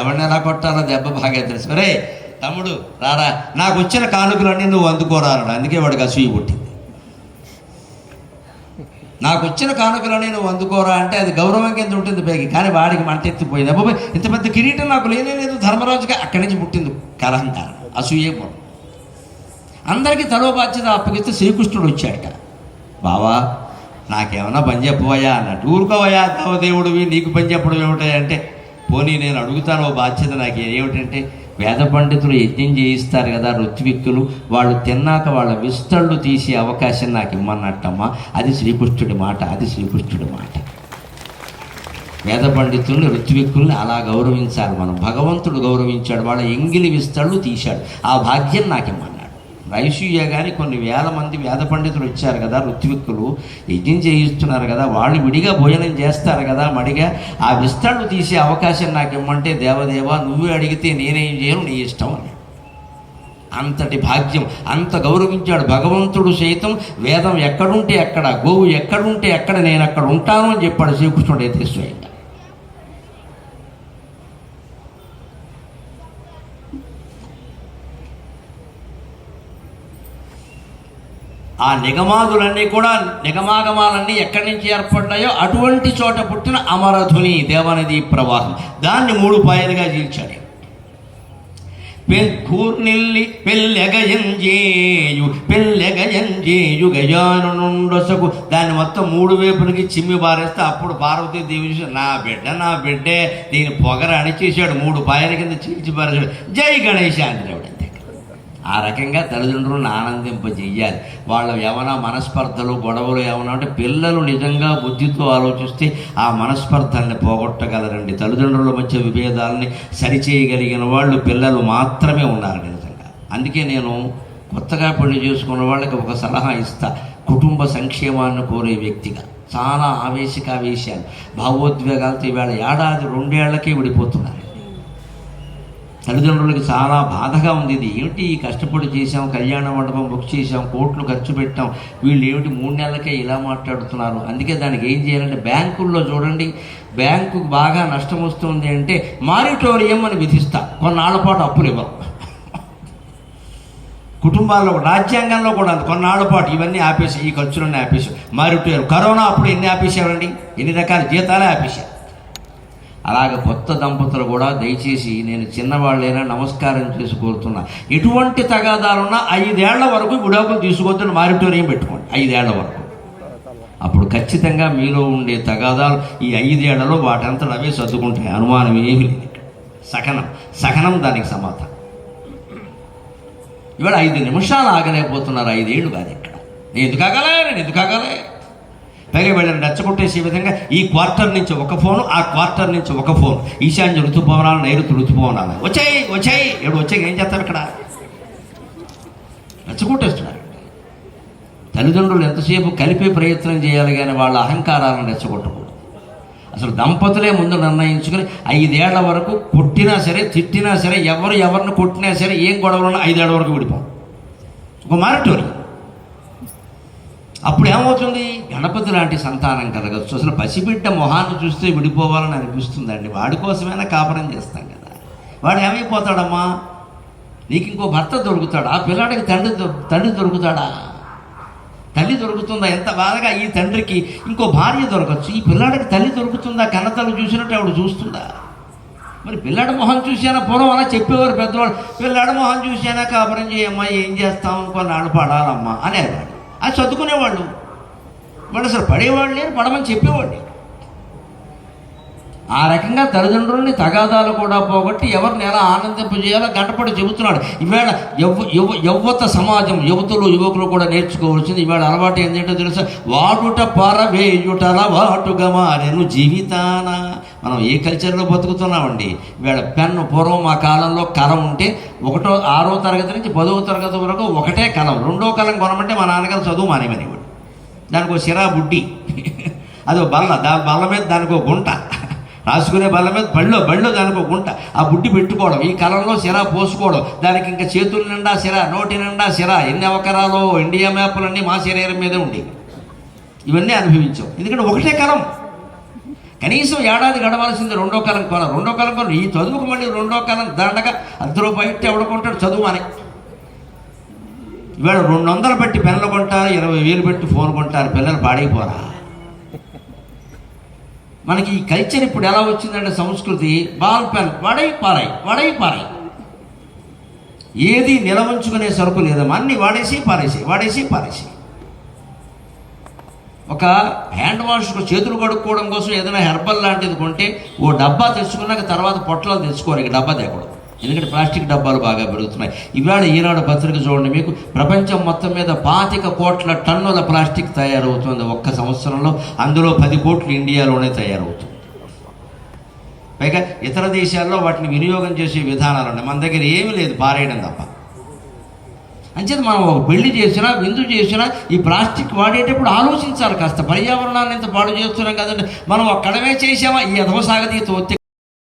ఎవరిని ఎలా కొట్టాలో? దెబ్బ బాగా తెలుసు రే తమ్ముడు రారా. నాకు వచ్చిన కానుకలన్నీ నువ్వు అందుకోరాడు అందుకే వాడికి అసూయ పుట్టింది. నాకు వచ్చిన కానుకలన్నీ నువ్వు అందుకోరా అంటే అది గౌరవం కింద ఉంటుంది పైకి. కానీ వాడికి మంట ఎత్తిపోయింది. అబ్బాయి ఇంత పెద్ద కిరీటం నాకు లేనే లేదు. ధర్మరాజుగా అక్కడి నుంచి పుట్టింది కలహంకారం అసూయే పుట్టింది అందరికీ తలో బాధ్యత అప్పగిస్తే శ్రీకృష్ణుడు వచ్చాడట. బావా నాకేమన్నా పని చెప్పవయ్యా అన్నట్టు. ఊరుకోవయ్యా దేవుడివి నీకు పని చెప్పడం ఏమిటాయి అంటే పోనీ నేను అడుగుతాను ఓ బాధ్యత నాకు ఏమిటంటే వేద పండితులు యజ్ఞం చేయిస్తారు కదా ఋత్విక్కులు వాళ్ళు తిన్నాక వాళ్ళ విస్తళ్ళు తీసే అవకాశం నాకు ఇమ్మన్నట్టమ్మా. అది శ్రీకృష్ణుడి మాట అది శ్రీకృష్ణుడి మాట. వేద పండితుల్ని ఋత్విక్కుల్ని అలా గౌరవించాలి మనం. భగవంతుడు గౌరవించాడు వాళ్ళ ఎంగిలి విస్తళ్ళు తీశాడు. ఆ భాగ్యం నాకు ఇమ్మన్నాడు రైసూయ కానీ కొన్ని వేల మంది వేద పండితులు వచ్చారు కదా ఋత్విక్కులు. యజ్ఞం చేయిస్తున్నారు కదా వాళ్ళు విడిగా భోజనం చేస్తారు కదా మడిగా. ఆ విస్తళ్ళు తీసే అవకాశం నాకు ఇమ్మంటే దేవదేవ నువ్వు అడిగితే నేనేం చేయను నీ ఇష్టం అని. అంతటి భాగ్యం అంత గౌరవించాడు భగవంతుడు సైతం. వేదం ఎక్కడుంటే ఎక్కడ గోవు ఎక్కడుంటే ఎక్కడ నేను అక్కడ ఉంటాను అని చెప్పాడు శ్రీకృష్ణుడు అయితే స్వయంగా ఆ నిగమాదులన్నీ కూడా నిగమాగమాలన్నీ ఎక్కడి నుంచి ఏర్పడ్డాయో అటువంటి చోట పుట్టిన అమరధుని దేవనది ప్రవాహం. దాన్ని మూడు పాయలుగా చీల్చాడు పెల్కూర్నిల్లి పెళ్ళెగయంజేయు పెళ్ళెగయంజేయు గజానుండొసకు దాన్ని మొత్తం మూడు వైపులకి చిమ్మి బారేస్తే అప్పుడు పార్వతీదేవి దేవి నా బిడ్డ నా బిడ్డే దీని పొగర అణిచేసాడు మూడు పాయల కింద చీల్చి పారేశాడు. జై గణేశ అంటాడు ఆ రకంగా తల్లిదండ్రులను ఆనందింపజేయాలి వాళ్ళ ఏమైనా మనస్పర్ధలు గొడవలు ఏమైనా అంటే పిల్లలు నిజంగా బుద్ధితో ఆలోచిస్తే ఆ మనస్పర్ధల్ని పోగొట్టగలరండి. తల్లిదండ్రుల మధ్య విభేదాలని సరిచేయగలిగిన వాళ్ళు పిల్లలు మాత్రమే ఉన్నారు నిజంగా. అందుకే నేను కొత్తగా పెళ్ళి చేసుకున్న వాళ్ళకి ఒక సలహా ఇస్తా. కుటుంబ సంక్షేమాన్ని కోరే వ్యక్తిగా. చాలా ఆవేశికావేశాలు భావోద్వేగాలతో ఇవాళ ఏడాది రెండేళ్ళకే విడిపోతున్నారు తల్లిదండ్రులకి చాలా బాధగా ఉంది ఇది. ఏమిటి కష్టపడి చేసాం కళ్యాణ మండపం బుక్ చేసాం కోట్లు ఖర్చు పెట్టాం వీళ్ళు ఏమిటి మూడు నెలలకే ఇలా మాట్లాడుతున్నారు? అందుకే దానికి ఏం చేయాలంటే బ్యాంకుల్లో చూడండి బ్యాంకు బాగా నష్టం వస్తుంది అంటే మారిటోరియం అని విధిస్తా. కొన్నాళ్ళ పాటు అప్పులు ఇవ్వరు కుటుంబాల్లో రాజ్యాంగంలో కూడా కొన్నాళ్ళ కొన్నాళ్ళ పాటు ఇవన్నీ ఆపేసి ఈ ఖర్చులన్నీ ఆపేసి. మారిటోరియం. కరోనా అప్పుడు ఎన్ని ఆపేశారండి? ఎన్ని రకాల జీతాలే ఆపేశారు? అలాగే కొత్త దంపతులు కూడా దయచేసి నేను చిన్నవాళ్ళైనా నమస్కారం చేసి కోరుతున్నా. ఎటువంటి తగాదాలున్నా ఐదేళ్ళ వరకు గుడాకులు తీసుకొద్దని మారిటోరియం పెట్టుకోండి. ఐదేళ్ళ వరకు. అప్పుడు ఖచ్చితంగా మీలో ఉండే తగాదాలు ఈ ఐదేళ్ళలో వాటంతా అవే సర్దుకుంటాయి. అనుమానం ఏమి లేదు. ఇక్కడ. సహనం. సహనం దానికి సమాధానం. ఇవాళ ఐదు నిమిషాలు ఆగలేకపోతున్నారు. ఐదేళ్ళు కాదు ఇక్కడ. నేను ఎందుకు ఆగలే? నేను ఎందుకు ఆగలే? పైగా వీళ్ళని రెచ్చగొట్టేసే విధంగా ఈ క్వార్టర్ నుంచి ఒక ఫోను ఆ క్వార్టర్ నుంచి ఒక ఫోన్. ఈశాన్య ఋతుపవనాలు నైరుతి ఋతుపవనాలు. వచ్చాయి వచ్చాయి. ఏడు వచ్చాయి? ఏం చేస్తారు ఇక్కడ? రెచ్చగొట్టేస్తున్నారు. తల్లిదండ్రులు ఎంతసేపు కలిపే ప్రయత్నం చేయాలి కానీ వాళ్ళ అహంకారాలను రెచ్చగొట్టకూడదు. అసలు దంపతులే ముందు నిర్ణయించుకుని ఐదేళ్ళ వరకు కొట్టినా సరే తిట్టినా సరే ఎవరు ఎవరిని కొట్టినా సరే ఏం గొడవలున్నా ఐదేళ్ళ వరకు విడిపోం. ఒక మారటోరి అప్పుడు ఏమవుతుంది? గణపతి లాంటి సంతానం కలగచ్చు అసలు పసిబిడ్డ మొహాన్ని చూస్తే విడిపోవాలని అనిపిస్తుందండి. వాడి కోసమైనా కాపురం చేస్తాం కదా. వాడు ఏమైపోతాడమ్మా? నీకు ఇంకో భర్త దొరుకుతాడా? ఆ పిల్లాడికి తండ్రి తండ్రి దొరుకుతాడా? తల్లి దొరుకుతుందా? ఎంత బాధగా ఈ తండ్రికి ఇంకో భార్య దొరకచ్చు. ఈ పిల్లాడికి తల్లి దొరుకుతుందా? కన్నతల్లి చూసినట్టు ఆవిడ చూస్తుందా? మరి పిల్లాడి మొహం చూసానా పూర్వం అలా చెప్పేవారు పెద్దవాళ్ళు పిల్లాడి మొహం చూసానా కాపురం చేయమ్మా ఏం చేస్తాం? కొన్నాళ్ళు పడాలమ్మా అనేవాడు అది చదువుకునేవాళ్ళు. వాళ్ళు అసలు పడేవాళ్ళు లేరు పడమని చెప్పేవాళ్ళు ఆ రకంగా తల్లిదండ్రుల్ని తగాదాలు కూడా పోగొట్టి ఎవరిని ఎలా ఆనందింపజేయాలో గంటపడి చెబుతున్నాడు. ఈవేళ యవ్వ యువ యువత సమాజం యువతులు యువకులు కూడా నేర్చుకోవాల్సింది ఈవేళ అలవాటు ఏంటంటే తెలుసా? వాడుట పరవేయుటల వాటుగా మారెను జీవితాన. మనం ఏ కల్చర్లో బతుకుతున్నామండి? వీళ్ళ పెన్ను పూర్వం ఆ కాలంలో కలం ఉంటే ఒకటో ఆరో తరగతి నుంచి పదవ తరగతి వరకు ఒకటే కలం. రెండో కలం కొనమంటే మా నాన్నగారు చదువు మానేమనేవాడు దానికి ఒక సిరా బుడ్డి. అదో బల్ల దా బల్ల మీద దానికి ఒక గుంట. రాసుకునే బల్ల మీద బళ్ళో బళ్ళో దానికి ఒక గుంట. ఆ బుడ్డి పెట్టుకోవడం ఈ కాలంలో సిరా పోసుకోవడం. దానికి ఇంకా చేతుల నిండా సిరా నోటి నిండా సిరా ఎన్ని అవకరాలో ఇండియా మ్యాప్లన్నీ మా శరీరం మీదే ఉండేవి. ఇవన్నీ అనుభవించాం. ఎందుకంటే ఒకటే కలం. కనీసం ఏడాది గడవలసింది రెండో కాలం కొన రెండో కాలం కొన. ఈ చదువుకు మళ్ళీ రెండో కాలం దండగా అందులో బయట ఎవడుకుంటాడు? చదువు అని. ఇవాళ రెండు వందలు పెట్టి పెన్నులు కొంటారు ఇరవై వేలు పెట్టి ఫోన్ కొంటారు పిల్లలు పాడైపోరా. మనకి ఈ కల్చర్ ఇప్పుడు ఎలా వచ్చిందంటే సంస్కృతి బాల్ పెన్ వడై పారాయి వడై పారాయి ఏది నిలవంచుకునే సరుకు లేదమ్మా అన్ని వాడేసి పారేసి వాడేసి పారేసి ఒక హ్యాండ్ వాష్ చేతులు కడుక్కోవడం కోసం ఏదైనా హెర్బల్ లాంటిది కొంటే ఓ డబ్బా తెచ్చుకున్నాక తర్వాత పొట్టలు తెచ్చుకోవాలి. ఇక డబ్బా తేకూడదు. ఎందుకంటే ప్లాస్టిక్ డబ్బాలు బాగా పెరుగుతున్నాయి. ఇవాళ ఈనాడు పత్రిక చూడండి మీకు ప్రపంచం మొత్తం మీద పాతిక కోట్ల టన్నుల ప్లాస్టిక్ తయారవుతుంది ఒక్క సంవత్సరంలో. అందులో పది కోట్లు ఇండియాలోనే తయారవుతుంది పైగా ఇతర దేశాల్లో వాటిని వినియోగం చేసే విధానాలు ఉన్నాయి. మన దగ్గర ఏమీ లేదు పారేయడం తప్ప. అంచేది మనం ఒక పెళ్ళి చేసినా విందు చేసినా ఈ ప్లాస్టిక్ వాడేటప్పుడు ఆలోచించాలి కాస్త. పర్యావరణాన్ని ఎంత పాడు చేస్తున్నాం కదండి. మనం ఒక్కడమే చేసామా ఈ అధమసాగతీత